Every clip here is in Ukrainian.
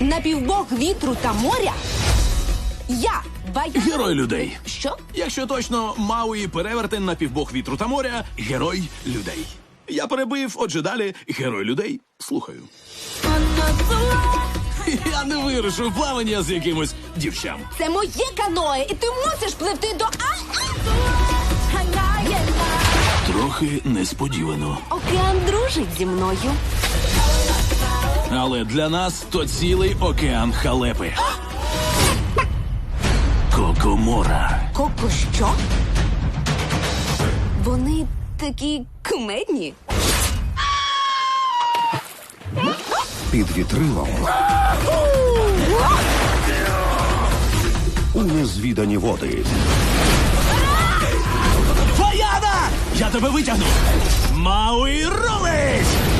напівбог вітру та моря. Я Вая... Герой людей. Що? Якщо точно, Мауї перевертень на півбог вітру та моря, герой людей. Я перебив, отже далі, герой людей. Слухаю. Я не вирушив плавання з якимось дівчам. Це моє каное, і ти мусиш пливти до А. Трохи несподівано. Океан дружить зі мною. Але для нас то цілий океан халепи. Кокомора. Коко що? Вони такі кумедні. Під вітрилом. У незвідані води. Фаяна! Я тебе витягну! Мауї ролись!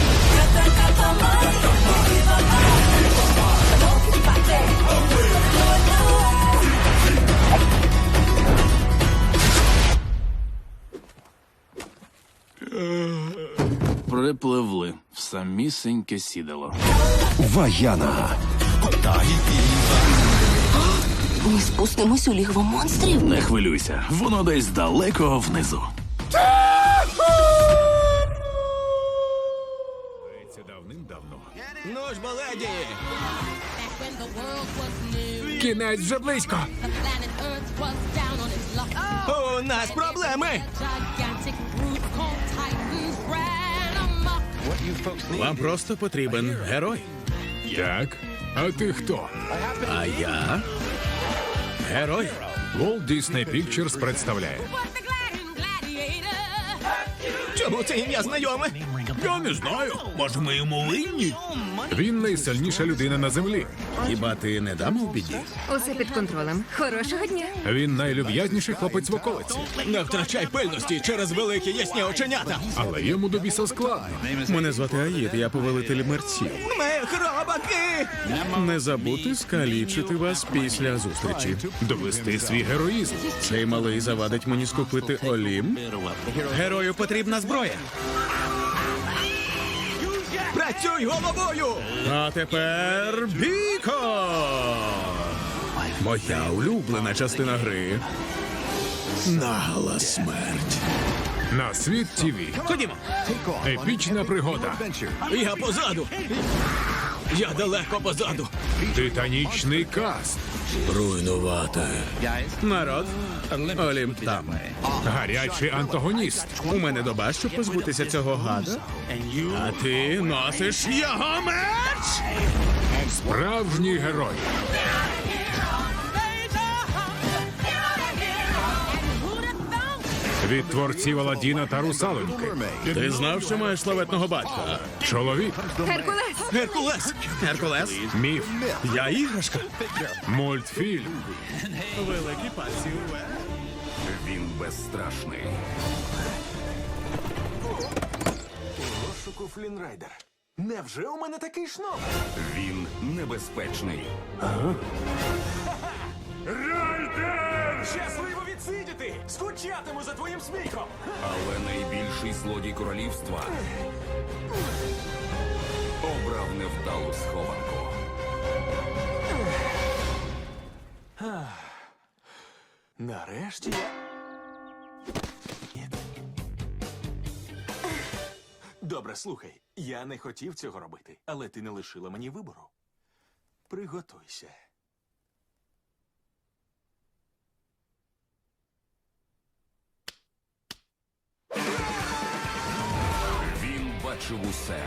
Припливли в самісіньке сідало. Ваяна. Ми спустимось у лігво монстрів. Не хвилюйся, воно десь далеко внизу. Was down on its luck. У нас проблеми. Вам просто потрібен герой. Так. А ти хто? А я герой. Walt Disney Pictures представляє. Чому це ім'я знайоме? Я не знаю. Може, ми йому винні? Він найсильніша людина на землі. Хіба ти не дама в біді? Усе під контролем. Хорошого дня. Він найлюб'язніший хлопець в околиці. Не втрачай пильності через великі ясні оченята. Але йому до біса складно. Мене звати Аїд, я повелитель мерців. Ми хробаки! Не забути скалічити вас після зустрічі. Довести свій героїзм. Цей малий завадить мені скупити Олім. Герою потрібна зброя. Працюй головою! А тепер Біко! Моя улюблена частина гри. Нагла смерть. На світ ТВ. Ходімо! Епічна пригода. Я позаду! Я далеко позаду. Титанічний каст. Руйнувати. Народ. Олімп там. Гарячий антагоніст. У мене доба, щоб позбутися цього гада. А ти носиш його меч! Справжній герой. Від творців Аладдіна та Русалоньки. Ти знав, що маєш славетного батька? Чоловік, Геркулес! Геркулес! Геркулес? міф, Я іграшка. мультфільм. Великі пальці. Він безстрашний. Розшуку Флінрайдер. Невже у мене такий шноб? Він небезпечний. Щасливо відсидіти! Скучатиму за твоїм сміхом! Але найбільший злодій королівства обрав невдалу схованку. Нарешті я. Добре, слухай. Я не хотів цього робити, але ти не лишила мені вибору. Приготуйся. Бачив усе.